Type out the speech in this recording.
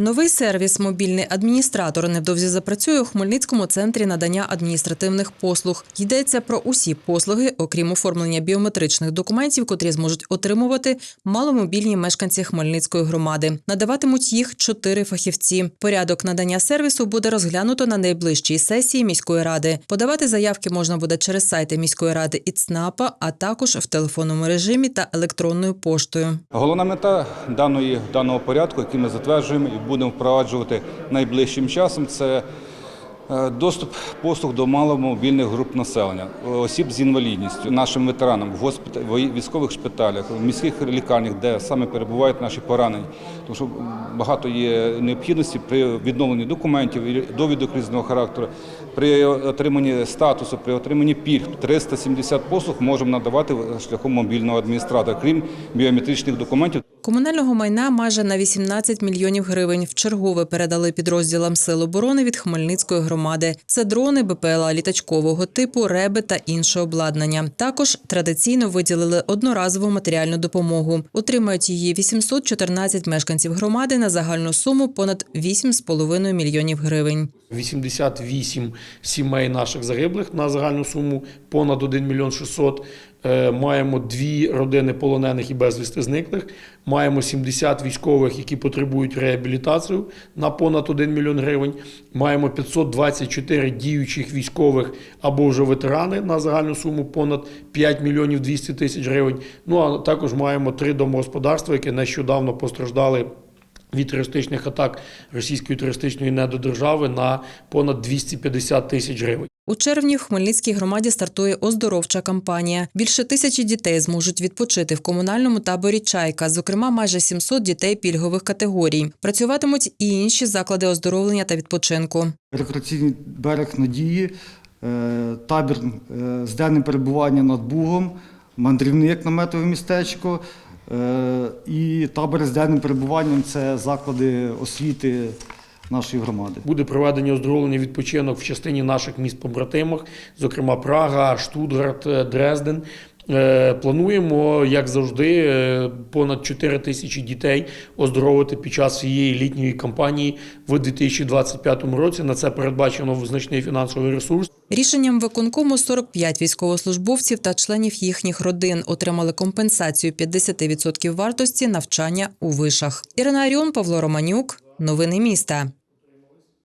Новий сервіс Мобільний адміністратор невдовзі запрацює у Хмельницькому центрі надання адміністративних послуг. Йдеться про усі послуги, окрім оформлення біометричних документів, котрі зможуть отримувати маломобільні мешканці Хмельницької громади. Надаватимуть їх чотири фахівці. Порядок надання сервісу буде розглянуто на найближчій сесії міської ради. Подавати заявки можна буде через сайти міської ради і ЦНАПа, а також в телефонному режимі та електронною поштою. Головна мета даної, даного порядку, який ми затверджуємо і будемо впроваджувати найближчим часом, це е, доступ послуг до маломобільних груп населення, осіб з інвалідністю, нашим ветеранам в госпіта- військових шпиталях, в міських лікарнях, де саме перебувають наші поранені. Тому що багато є необхідності при відновленні документів, довідок різного характеру, при отриманні статусу, при отриманні пільг. 370 послуг можемо надавати шляхом мобільного адміністратора, крім біометричних документів. Комунального майна майже на 18 мільйонів гривень вчергове передали підрозділам Сил оборони від Хмельницької громади. Це дрони, БПЛА літачкового типу, реби та інше обладнання. Також традиційно виділили одноразову матеріальну допомогу. Отримають її 814 мешканців громади на загальну суму понад 8,5 мільйонів гривень. 88 сімей наших загиблих на загальну суму понад 1 мільйон 600. Е, Маємо дві родини полонених і безвісти зниклих. Маємо 70 військових, які потребують реабілітацію на понад 1 мільйон гривень. Маємо 524 діючих військових або вже ветерани на загальну суму понад 5 мільйонів 200 тисяч гривень. Ну а також маємо три домогосподарства, які нещодавно постраждали від терористичних атак російської терористичної недодержави на понад 250 тисяч гривень. У червні в Хмельницькій громаді стартує оздоровча кампанія. Більше тисячі дітей зможуть відпочити в комунальному таборі Чайка, зокрема, майже 700 дітей пільгових категорій. Працюватимуть і інші заклади оздоровлення та відпочинку. Рекреаційний берег Надії, е, табір е, з денним перебуванням над Бугом, мандрівник наметове містечко е, і табори з денним перебуванням це заклади освіти нашої громади. Буде проведення оздоровлення відпочинок в частині наших міст побратимах, зокрема Прага, Штутгарт, е, Дрезден. Е, Плануємо, як завжди, е, понад 4 тисячі дітей оздоровити під час цієї літньої кампанії в 2025 році. На це передбачено значний фінансовий ресурс. Рішенням виконкому 45 військовослужбовців та членів їхніх родин отримали компенсацію 50% вартості навчання у вишах. Ірина Аріон, Павло Романюк. Новини міста.